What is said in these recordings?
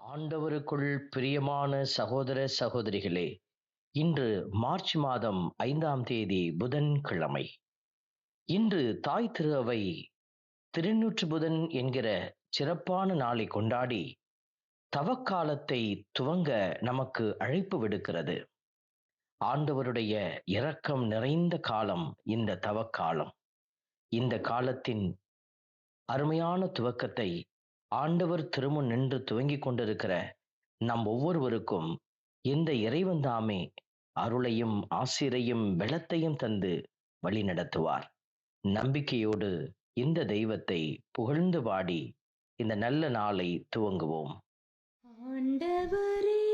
ஆண்டவருக்குள் பிரியமான சகோதர சகோதரிகளே இன்று மார்ச் மாதம் ஐந்தாம் தேதி புதன்கிழமை. இன்று தாய் திரு அவை திருநூற்று புதன் என்கிற சிறப்பான நாளை கொண்டாடி தவக்காலத்தை துவங்க நமக்கு அழைப்பு விடுக்கிறது. ஆண்டவருடைய இரக்கம் நிறைந்த காலம் இந்த தவக்காலம். இந்த காலத்தின் அருமையான துவக்கத்தை ஆண்டவர் திருமுன் நின்று துவங்கிக் கொண்டிருக்கிற நம் ஒவ்வொருவருக்கும் இந்த இறைவன் தாமே அருளையும் ஆசிரையும் வெள்ளத்தையும் தந்து வழி நடத்துவார். நம்பிக்கையோடு இந்த தெய்வத்தை புகழ்ந்து பாடி இந்த நல்ல நாளை துவங்குவோம். ஆண்டவரே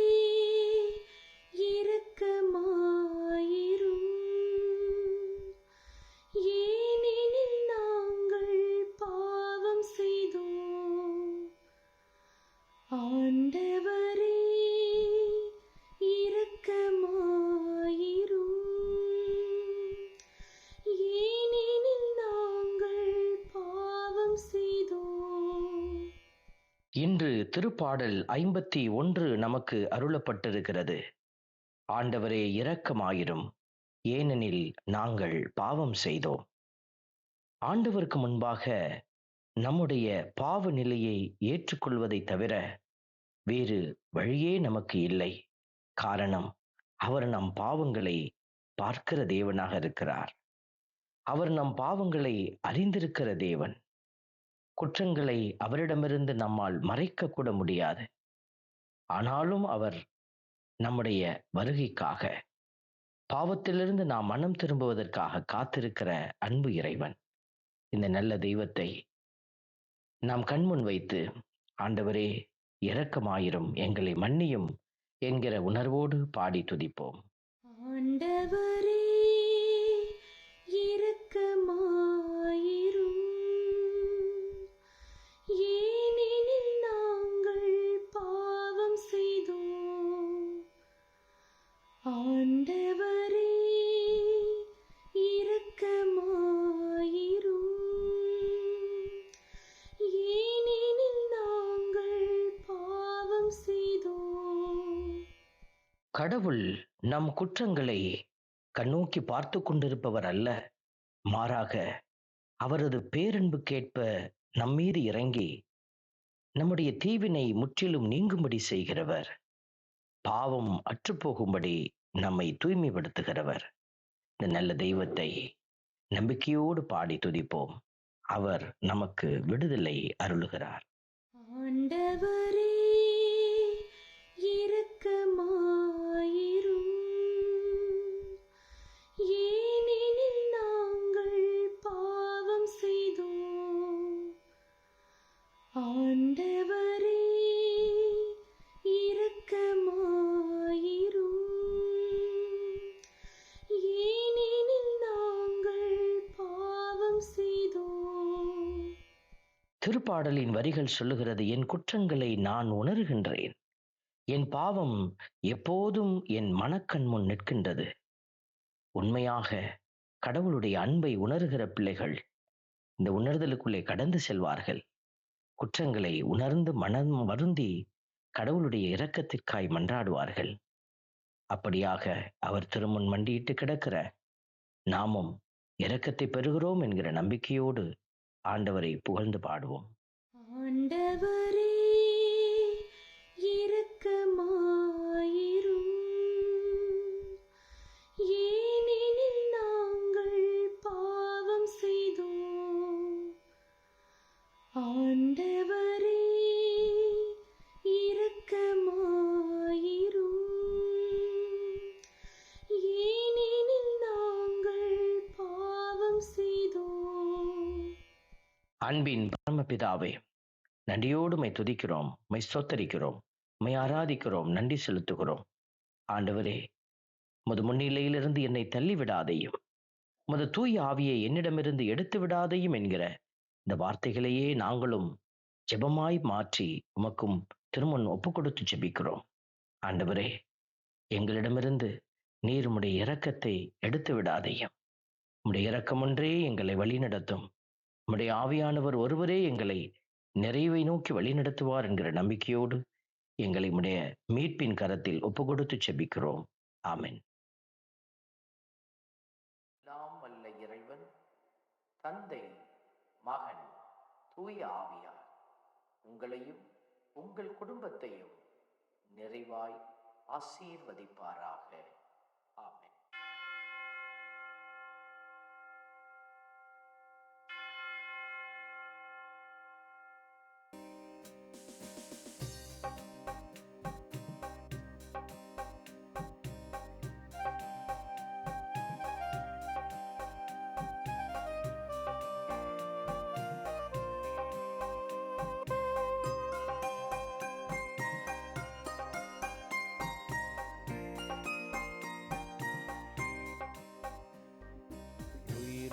இன்று திருப்பாடல் ஐம்பத்தி ஒன்று நமக்கு அருளப்பட்டிருக்கிறது. ஆண்டவரே இரக்கமாயிரும். ஏனெனில் நாங்கள் பாவம் செய்தோம். ஆண்டவருக்கு முன்பாக நம்முடைய பாவ நிலையை ஏற்றுக்கொள்வதை தவிர வேறு வழியே நமக்கு இல்லை. காரணம் அவர் நம் பாவங்களை பார்க்கிற தேவனாக இருக்கிறார். அவர் நம் பாவங்களை அறிந்திருக்கிற தேவன். குற்றங்களை அவரிடமிருந்து நம்மால் மறைக்க கூட முடியாது. ஆனாலும் அவர் நம்முடைய வருகைக்காக பாவத்திலிருந்து நாம் மனம் திரும்புவதற்காக காத்திருக்கிற அன்பு இறைவன். இந்த நல்ல தெய்வத்தை நாம் கண்முன் வைத்து ஆண்டவரே இரக்கமாயிரும் எங்களை மன்னியும் என்கிற உணர்வோடு பாடி துதிப்போம். ஆண்டவரே கடவுள் நம் குற்றங்களை கண்ணோக்கி பார்த்து கொண்டிருப்பவர் அல்ல. மாறாக அவரது பேரன்புக்கேற்ப நம்மீது இறங்கி நம்முடைய தீவினை முற்றிலும் நீங்கும்படி செய்கிறவர். பாவம் அற்றுப்போகும்படி நம்மை தூய்மைப்படுத்துகிறவர். இந்த நல்ல தெய்வத்தை நம்பிக்கையோடு பாடி துதிப்போம். அவர் நமக்கு விடுதலை அருளுகிறார். ஆண்டவரே இருக்குமா திருப்பாடலின் வரிகள் சொல்லுகிறது என் குற்றங்களை நான் உணர்கின்றேன். என் பாவம் எப்போதும் என் மனக்கண் முன் நிற்கின்றது. உண்மையாக கடவுளுடைய அன்பை உணர்கிற பிள்ளைகள் இந்த உணர்தலுக்குள்ளே கடந்து செல்வார்கள். குற்றங்களை உணர்ந்து மனம் வருந்தி கடவுளுடைய இரக்கத்திற்காய் மன்றாடுவார்கள். அப்படியாக அவர் திருமுன் மண்டியிட்டு கிடக்கிற நாமும் இரக்கத்தை பெறுகிறோம் என்கிற நம்பிக்கையோடு ஆண்டவரை புகழ்ந்து பாடுவோம். ஆண்டவரே இரக்கமாயிரும் அன்பின் பரமபிதாவே நன்றியோடு மை துதிக்கிறோம் மை சொத்தரிக்கிறோம் மை ஆராதிக்கிறோம் நன்றி செலுத்துகிறோம். ஆண்டவரே முது முன்னிலையிலிருந்து என்னை தள்ளிவிடாதையும் முது தூய் ஆவியை என்னிடமிருந்து எடுத்து விடாதையும் என்கிற இந்த வார்த்தைகளையே நாங்களும் ஜெபமாய் மாற்றி உமக்கும் திருமுன் ஒப்பு கொடுத்து ஜெபிக்கிறோம். ஆண்டவரே எங்களிடமிருந்து நீர் உடைய இரக்கத்தை எடுத்து விடாதையும் உடைய இறக்கமொன்றே எங்களை வழிநடத்தும். நம்முடைய ஆவியானவர் ஒருவரே எங்களை நிறைவை நோக்கி வழிநடத்துவார் என்கிற நம்பிக்கையோடு எங்களை உடைய மீட்பின் கரத்தில் ஒப்பு கொடுத்து செபிக்கிறோம். ஆமென். நாம் வல்ல இறைவன் தந்தை மகன் தூய ஆவியார் உங்களையும் உங்கள் குடும்பத்தையும் நிறைவாய் ஆசீர்வதிப்பாராக.